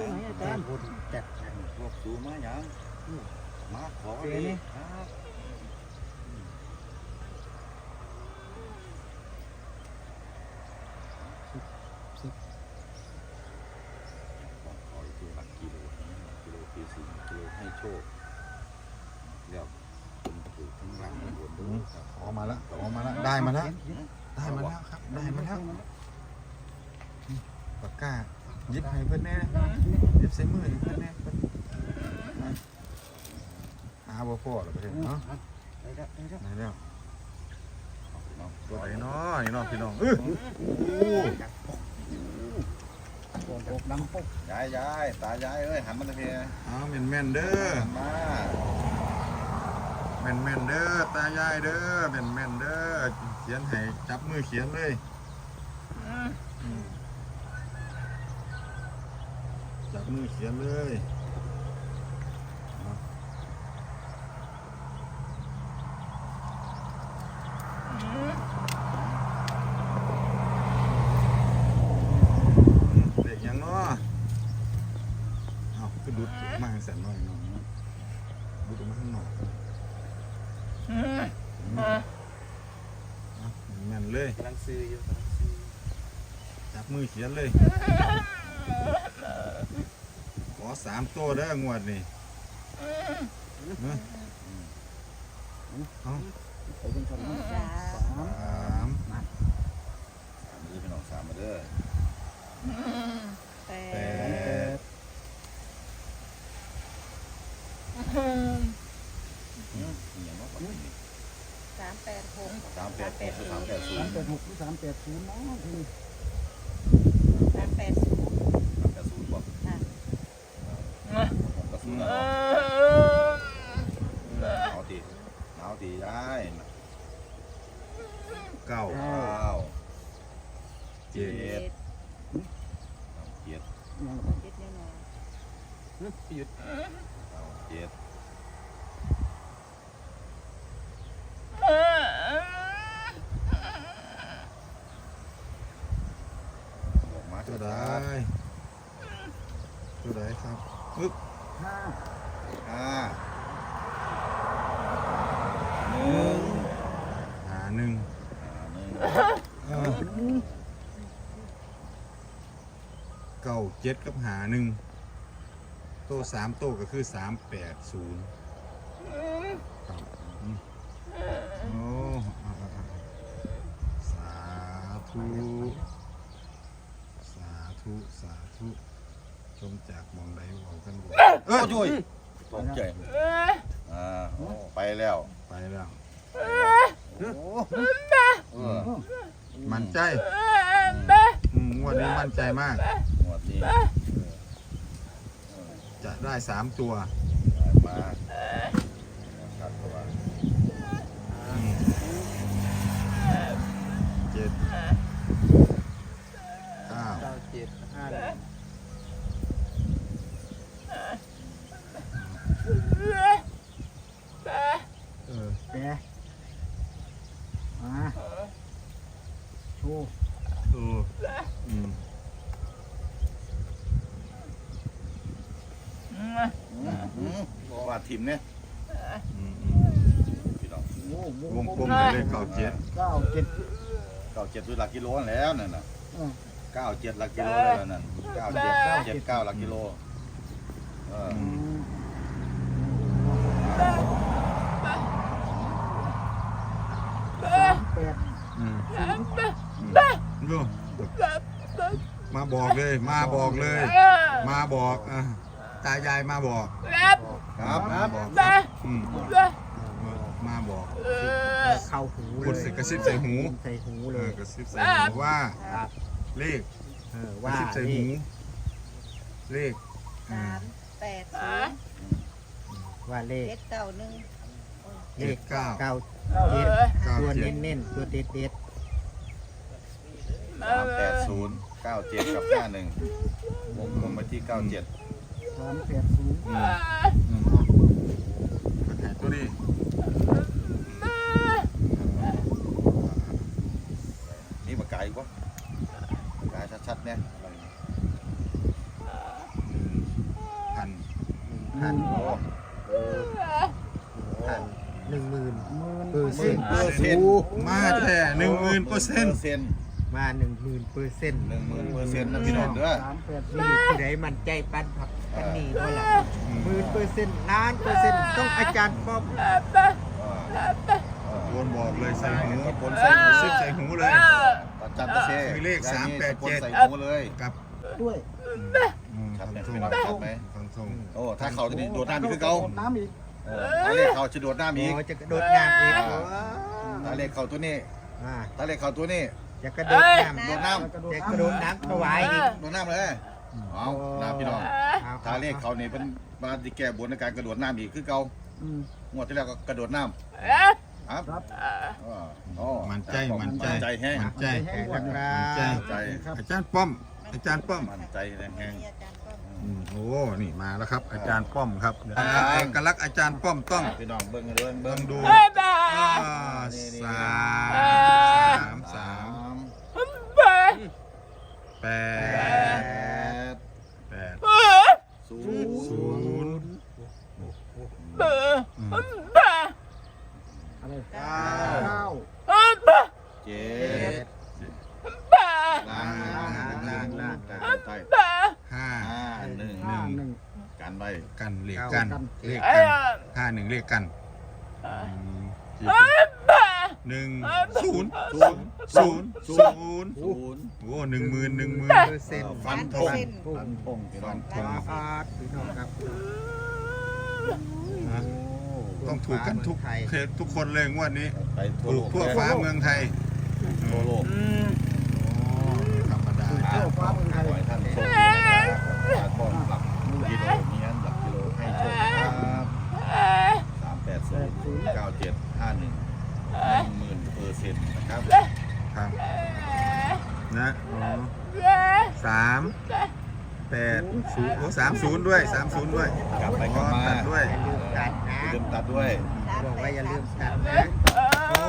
ตัวไหนตัวไหนอาจารย์บนจัดแทนพวกสูมาหยังมาขอเสียนี่ครับขออีกทีหลักกิโลกิโลคือสิ่กิโลให้โชคแล้วคนถูกทั้งหลังบนด้วยออกมาแล้วออกมาแล้วได้มาแล้วได้มาแล้วครับได้มาแล้วปากกา หยิบให้เพื่อนแน่หยิบใส่มือให้เพื่อนแน่เพิ่นหาบ่พอหรอกเพื่อนเนาะไหนแล้วเนาะตัวไหนเนาะนี่เนาะพี่น้องเออโอ้โป่งโป่งดังปุ๊บยายยายตายายเอ้ยหันมาตะเพียเอาแม่นแม่นเด้อมาแม่นแม่นเด้อตายายเด้อแม่นแม่นเด้อเขียนให้จับมือเขียนเลยอืม จับมือเขียนเลยเอาเด็กยังเนาะเอาก็ดุดมาให้สันหน่อยเนาะดุดออกมาข้างนอกเอาแม่นๆเลยกำลังซื้ออยู่จับมือเขียนเลย ขอสามตัวเด้องวดนี่เอ้ยเอาไปเป็นชนสามสามสามมือพี่น้องสามมาเด้อแปแปดดอืมอหย่างเนาะบัดนี้สามแปดหกสามแปดหกหรือสามแปดศูสามนย์แปดหกหรือสามแปดศูนย์เนาะที่สามแปดศูนย์ สามแปดศูนย์บอก ค่ะ ผมก็ศูนย์นะ เอาตีเอาตียายเก้าเก้าเจ็ดเจ็ดเจ็ดยังเจ็ดแน่นอนหยุด เก้าเจ็ดบอกมา ตัว เถ ใด อะครับ ตัวใดครับปึ๊บ ห้า ห้า หนึ่งหาหนึ่ง ห้าหนึ่ง เออ เจ็ดกับหาหนึ่งโตสามโตก็คือสามแปดศูนย์ครับโอ้สาธุสาธุสาธุชมจากมองใดเว้ากันบ่เอ้ยโอ้ยตกใจอ่าโอ้ไปแล้วไปแล้วโอ้เออมั่นใจอืมงวันนี้มั่นใจมาก จะได้สามตัวมาครับตัวอืมเจ็ดเก้าเก้าเจ็ดห้าหนึ่งเออแปะมาโชว์เอออืม ว่าทีมเนี่ยอืมอืมพี่น้องโอ้โหวงกลมไปเลยเก้าเจ็ดเก้าเจ็ดเก้าเจ็ดด้วยหลักกิโลแล้วนั่นน่ะอืมเก้าเจ็ดหลักกิโลแล้วนั่นเก้าเจ็ดเก้าเจ็ดเก้าหลักกิโลเอออืมสามแปดอืมดูมาบอกเลย มาบอกเลย มาบอกอะ ตายายมาบอกครับมาบอกอืมมาบอกเข้าหูพูดใส่กระซิบใส่หูใส่หูเอเลอย กระซิบใส่หูว่าครับ เลขเออกระว่าซิบใส่หูเลขอืสามมแปดศูนย์ว่าเลขเจ็ดเก้าหนึ่งเลเจ็ขดเก้า เก้าเจ็ดเก้าตัวเจ็ดเน้นๆตัวเด็ดเด็ดสามแปดศูนย์เก้าเจ็ดกับห้าหนึ่งวงกลมไปที่เก้าเจ็ด สามแปดศูนย์อืมอืมมาถ่ายตัวนี้นี่ปากกาอีกวะปากกาชัดๆเนี่ยพันโอ้พัน หนึ่งหมื่นหมื่นเปอร์เซ็นต์เปอร์เซ็นต์ มาแท้หนึ่งหมื่นเปอร์เซ็นต์เซ็นต์ มาหนึ่งหมื่นเปอร์เซ็นต์หนึ่งหมื่นเปอร์เซ็นต์นะพี่น้องเด้อ สามแปดนี่ผู้ใดมันใจปั้นผักปันนี่เท่าไหร่หมื่นเปอร์เซ็นต์ล้านเปอร์เซ็นต์ต้องอาจารย์ป้อมโดนบอกเลยใส่หูตะโกนใส่หูซิบใส่หูเลยตาจันตะเซคือเลขอย่งนี้387ตะโกนใส่หูเลยกับด้วยชัดไหมทรงพี่น้องชัดไหมฟังทรงโอ้ถ้าเขาจะโดดน้ำอีกคือเขาน้ำอีกเออถ้าเลขเขาจะโดดน้ำอีกโอ้จะกระโดดน้ำอีกอ่าโอ้ถ้าเลขเขาตัวนี้อ่าถ้าเลขเขาตัวนี้ จะกระโดดน้ำโดดน้จะกระโดดน้ำถวายอีก โดดน้ำเลยเอาน้ำพี่น้องอถ้าเลขเขานี่เป็นมาที่แก้บนในการกระโดดน้ำอีกคือเขาอืมงวดที่แล้วก็กระโดดน้ำครับครับอ๋อมันใจมันใจใจแห้งมันใจแข่งกันครัใจบใจอาจารย์ป้อม อาจารย์ป้อมมันใจแห้งนี่อาจารย์ป้อมอืมโอ้นี่มาแล้วครับ อาจารย์ป้อมครับอ่า เอกลักษณ์อาจารย์ป้อมต้องพี่น้องเบิ้งกันเบิ้งเบิ้ต้องงดูดู อ่าสามสามสาม แปดแปดศูนย์เก้าเก้าเจ็เจ็ดดล่างล่างล่างล่างใต้ใต้ห้าห้าหนึ่งห้าหนึ่งกันไปกันเลขกันเลขกันห้าหนึ่งเลขกันอืม หนึ่งศูนย์ศูนย์ศูนย์ศูนย์ศูนย์โอ้หนึ่งหมื่นหนึ่งหมื่นเปอร์เซ็นต์ฟันธงฟันธฟังนธงพี่น้องฟันธงฟาดพี่น้องครับต้องถูกกันทุกไทยทุกคนเลยงวดนี้ ถูกกทั่วฟ้าเมืองไทยทั่วโลก โอ้ไม่ธรรมดา เที่ยวฟ้าเมืองไทย ขอให้ท่านโชคดีนะครับป้อมหลักกิโลมีงั้นหลักกิโลให้โชคครับสามแปดศูนย์เก้าเจ็ดห้าหนึ่งหนึ่งหมื่นเปอร์เซ็นต์นะครับ ครับนะอ๋อ สามแปดศูนย์โอ้สามศูนย์ด้วยสามศูนย์ด้วยกลับไปกอ๋ลัอบมาตัดด้วยอย่าลืมตัดนะอย่าลืมตัดด้วยบอกว่าอย่าลืมตัดนะโอ้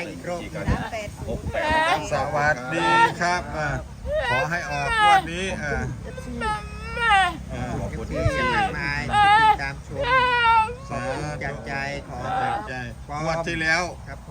ายอีกรอบสามแปดศูนสวัสดีครับอ่าขอให้ออกงวันนี้อ่าอ่าขอบคุณที่ที่มากมายที่ติดตามชมสาธุจากใจขอใจงวันที่แล้ว ครับผม